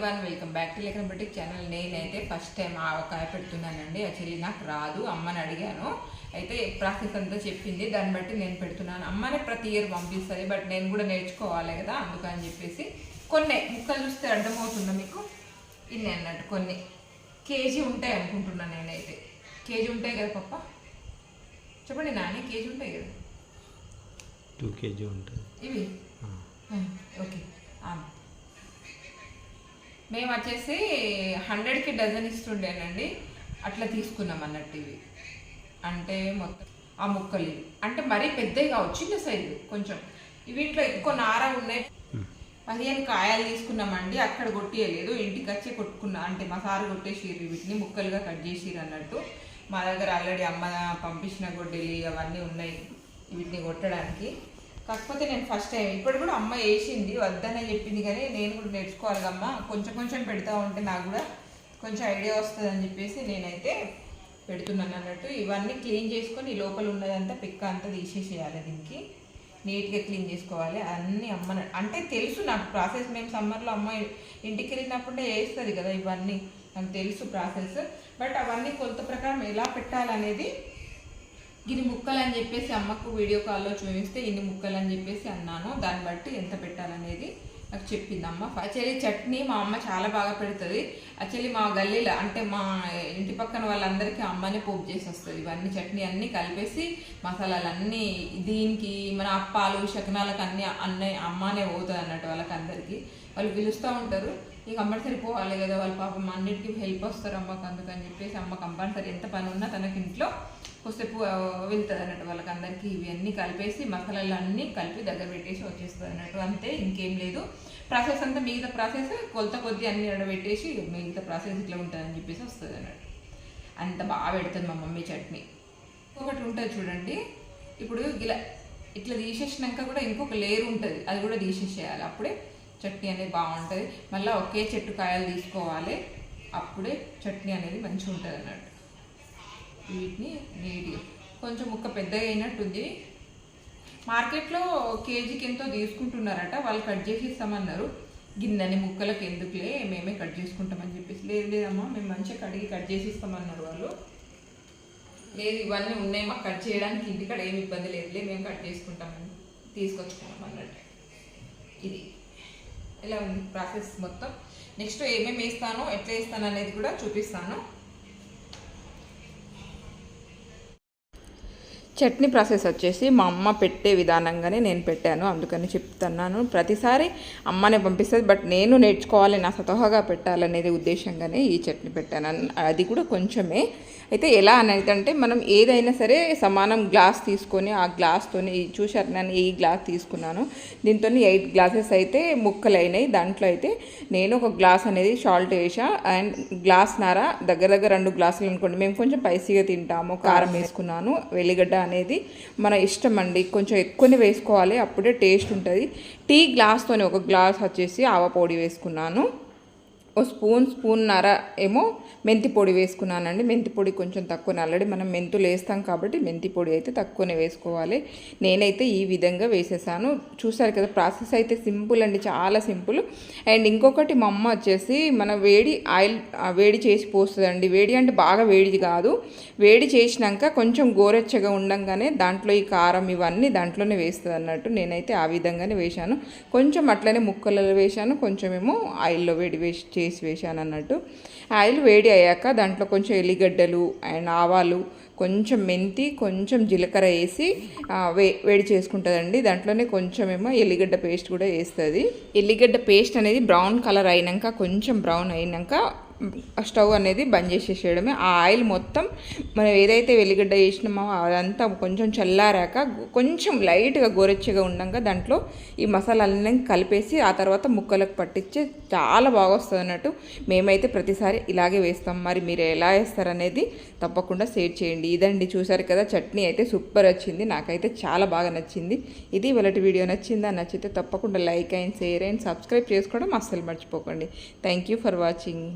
One welcome back to లెక్కన బట్టి channel నేనైతే ఫస్ట్ టైం ఆవకాయ పెడుతున్నానండి. యాక్చువల్లీ నాకు రాదు. అమ్మని అడిగాను. అయితే ప్రాసెస్ అంతా చెప్పింది. దాన్ని బట్టి నేను పెడుతున్నాను. అమ్మనే ప్రతి ఇయర్ పంపిస్తుంది. బట్ నేను కూడా నేర్చుకోవాలి కదా. అందుకని చెప్పేసి కొన్ని. ముక్కలు చూస్తే అర్థమవుతుందా మీకు? ఇన్ని అన్నట్టు కొన్ని. కేజీ ఉంటాయి అనుకుంటున్నాను నేనైతే. కేజీ ఉంటాయి కదా పప్ప? చెప్పండి నాని కేజీ ఉంటాయి కదా? టూ కేజీ ఉంటుంది ఇవి? ఓకే. మేము వచ్చేసి హండ్రెడ్కి డజన్ ఇస్తుండేనండి. అట్లా తీసుకున్నాం అన్నట్టు ఇవి. అంటే మొత్తం ఆ ముక్కలు అంటే మరీ పెద్దవి కావచ్చు చిన్న సైజు కొంచెం. వీటిలో ఎక్కువ నార ఉన్నాయి. పదిహేను కాయలు తీసుకున్నామండి. అక్కడ కొట్టియలేదు. ఇంటికి వచ్చి కొట్టుకున్నా. అంటే మా సారు కొట్టేసిర్రు వీటిని ముక్కలుగా కట్ చేసిర్రు అన్నట్టు. మా దగ్గర ఆల్రెడీ అమ్మ పంపించిన గొడ్డలి అవన్నీ ఉన్నాయి. వీటిని కొట్టడానికి. కాకపోతే నేను ఫస్ట్ టైం ఇప్పుడు కూడా అమ్మ వేసింది వద్దనే చెప్పింది కానీ నేను కూడా నేర్చుకోవాలి అమ్మ కొంచెం కొంచెం పెడతా ఉంటే నాకు కూడా కొంచెం ఐడియా వస్తుంది అని చెప్పేసి నేనైతే పెడుతున్నాను అన్నట్టు. ఇవన్నీ క్లీన్ చేసుకొని ఈ లోపల ఉన్నదంతా పిక్క అంతా తీసేసేయాలి దీనికి. నీట్గా క్లీన్ చేసుకోవాలి. అన్నీ అమ్మ అంటే తెలుసు నాకు ప్రాసెస్. మేము సమ్మర్లో అమ్మ ఇంటికి వెళ్ళినప్పుడే వేస్తుంది కదా ఇవన్నీ. నాకు తెలుసు ప్రాసెస్. బట్ అవన్నీ కొలత ప్రకారం ఎలా పెట్టాలనేది ఇన్ని ముక్కలు అని చెప్పేసి అమ్మకు వీడియో కాల్లో చూపిస్తే ఇన్ని ముక్కలు అని చెప్పేసి అన్నాను. దాన్ని బట్టి ఎంత పెట్టాలనేది నాకు చెప్పింది అమ్మ యాక్చువల్లీ చట్నీ మా అమ్మ చాలా బాగా పెడుతుంది. యాక్చువల్లీ మా గల్లీలో అంటే మా ఇంటి పక్కన వాళ్ళందరికీ అమ్మనే పోపు చేసి వస్తుంది. ఇవన్నీ చట్నీ అన్నీ కలిపేసి మసాలాలు అన్నీ దీనికి మన అప్పాలు శకనాలకు అన్నీ అన్నీ అమ్మనే పోతుంది అన్నట్టు వాళ్ళకి ఉంటుంది. వాళ్ళు పిలుస్తూ ఉంటారు. ఇక కంపల్సరీ పోవాలి కదా వాళ్ళ పాపం అన్నిటికీ హెల్ప్ వస్తారు అమ్మకు అందుకని చెప్పేసి అమ్మ కంపల్సరీ ఎంత పని ఉన్నా తనకి ఇంట్లో కొద్దిసేపు వెళ్తుంది అన్నట్టు వాళ్ళకి అందరికీ ఇవి అన్నీ కలిపేసి మసాలాలు అన్నీ కలిపి దగ్గర పెట్టేసి వచ్చేస్తుంది అన్నట్టు. అంతే ఇంకేం లేదు. ప్రాసెస్ అంతా మిగతా ప్రాసెస్ కొలత కొద్ది అన్ని పెట్టేసి మిగతా ప్రాసెస్ ఇట్లా ఉంటుందని చెప్పేసి వస్తుంది అన్నట్టు. అంత బాగా పెడుతుంది మా మమ్మీ చట్నీ. ఒకటి ఉంటుంది చూడండి. ఇప్పుడు ఇలా ఇట్లా తీసేసినాక కూడా ఇంకొక లేయర్ ఉంటుంది. అది కూడా తీసేసేయాలి అప్పుడే. చట్నీ అనేది బాగుంటుంది. మళ్ళీ ఒకే చెట్టు కాయలు తీసుకోవాలి. అప్పుడే చట్నీ అనేది మంచిగా ఉంటుంది అన్నట్టు. వీటిని నీట్గా కొంచెం ముక్క పెద్దగా అయినట్టుంది. మార్కెట్లో కేజీకి ఎంతో తీసుకుంటున్నారట. వాళ్ళు కట్ చేసి ఇస్తామన్నారు గిన్నెని ముక్కలకు ఎందుకులే మేమే కట్ చేసుకుంటామని చెప్పేసి. లేదు లేదమ్మా మేము మంచిగా కడిగి కట్ చేసి ఇస్తామన్నారు వాళ్ళు. లేదు ఇవన్నీ ఉన్నాయి మాకు కట్ చేయడానికి ఇంటికాడ ఏమి ఇబ్బంది లేదులే మేము కట్ చేసుకుంటామని తీసుకొచ్చుకున్నాం అన్నట్టు ఇది. ఇలా ఉంది ప్రాసెస్ మొత్తం. నెక్స్ట్ ఏమేమి వేస్తానో ఎట్లా వేస్తాను అనేది కూడా చూపిస్తాను. చట్నీ ప్రాసెస్ వచ్చేసి మా అమ్మ పెట్టే విధానంగానే నేను పెట్టాను. అందుకని చెప్తున్నాను. ప్రతిసారి అమ్మనే పంపిస్తుంది బట్ నేను నేర్చుకోవాలి నా స్వతహాగా పెట్టాలనేది ఉద్దేశంగానే ఈ చట్నీ పెట్టాను. అది కూడా కొంచెమే. అయితే ఎలా అనేది అంటే మనం ఏదైనా సరే సమానం గ్లాస్ తీసుకొని ఆ గ్లాస్తోని చూశారు నేను ఈ గ్లాస్ తీసుకున్నాను. దీంతో ఎయిట్ గ్లాసెస్ అయితే ముక్కలు అయినాయి దాంట్లో అయితే నేను ఒక గ్లాస్ అనేది సాల్ట్ వేసా అండ్ గ్లాస్ నార దగ్గర దగ్గర రెండు గ్లాసులు అనుకోండి. మేము కొంచెం స్పైసీగా తింటాము. కారం వేసుకున్నాను. వెల్లిగడ్డ అనేది మన ఇష్టం అండి కొంచెం ఎక్కువనే వేసుకోవాలి. అప్పుడే టేస్ట్ ఉంటుంది. టీ గ్లాస్తోనే ఒక గ్లాస్ వచ్చేసి ఆవ పొడి వేసుకున్నాను. ఓ స్పూన్ స్పూన్ నర ఏమో మెంతి పొడి వేసుకున్నానండి. మెంతి పొడి కొంచెం తక్కువనే. ఆల్రెడీ మనం మెంతులు వేస్తాం కాబట్టి మెంతి పొడి అయితే తక్కువనే వేసుకోవాలి. నేనైతే ఈ విధంగా వేసేసాను. చూసారు కదా ప్రాసెస్ అయితే సింపుల్ అండి చాలా సింపుల్. అండ్ ఇంకొకటి మా అమ్మ వచ్చేసి మన వేడి ఆయిల్ వేడి చేసి పోస్తుందండి. వేడి అంటే బాగా వేడి కాదు. వేడి చేసినాక కొంచెం గోరెచ్చగా ఉండంగానే దాంట్లో ఈ కారం ఇవన్నీ దాంట్లోనే వేస్తుంది అన్నట్టు నేనైతే ఆ విధంగానే వేశాను. కొంచెం అట్లనే ముక్కలలో వేశాను. కొంచెం ఏమో ఆయిల్లో వేడి వేసి చేసి వేశాను అన్నట్టు ఆయిల్ వేడి అయ్యాక దాంట్లో కొంచెం ఎల్లిగడ్డలు అండ్ ఆవాలు కొంచెం మెంతి కొంచెం జీలకర్ర వేసి వే వేడి చేసుకుంటుందండి. దాంట్లోనే కొంచెం ఏమో ఎల్లిగడ్డ పేస్ట్ కూడా వేస్తుంది. ఎల్లిగడ్డ పేస్ట్ అనేది బ్రౌన్ కలర్ అయినాక కొంచెం బ్రౌన్ అయినాక స్టవ్ అనేది బంద్ చేసేసేయడమే. ఆ ఆయిల్ మొత్తం మనం ఏదైతే వెల్లిగడ్డ వేసినామో అదంతా కొంచెం చల్లారాక కొంచెం లైట్గా గోరెచ్చగా ఉండగా దాంట్లో ఈ మసాలాలన్నీ కలిపేసి ఆ తర్వాత ముక్కలకు పట్టించి చాలా బాగా వస్తుంది అన్నట్టు మేమైతే ప్రతిసారి ఇలాగే వేస్తాం. మరి మీరు ఎలా వేస్తారనేది తప్పకుండా షేర్ చేయండి. ఇదండి చూసారు కదా చట్నీ అయితే సూపర్ వచ్చింది. నాకైతే చాలా బాగా నచ్చింది. ఇది ఇవాళ వీడియో నచ్చిందా? నచ్చితే తప్పకుండా like and share and subscribe చేసుకోవడం అస్సలు మర్చిపోకండి. Thank you for watching.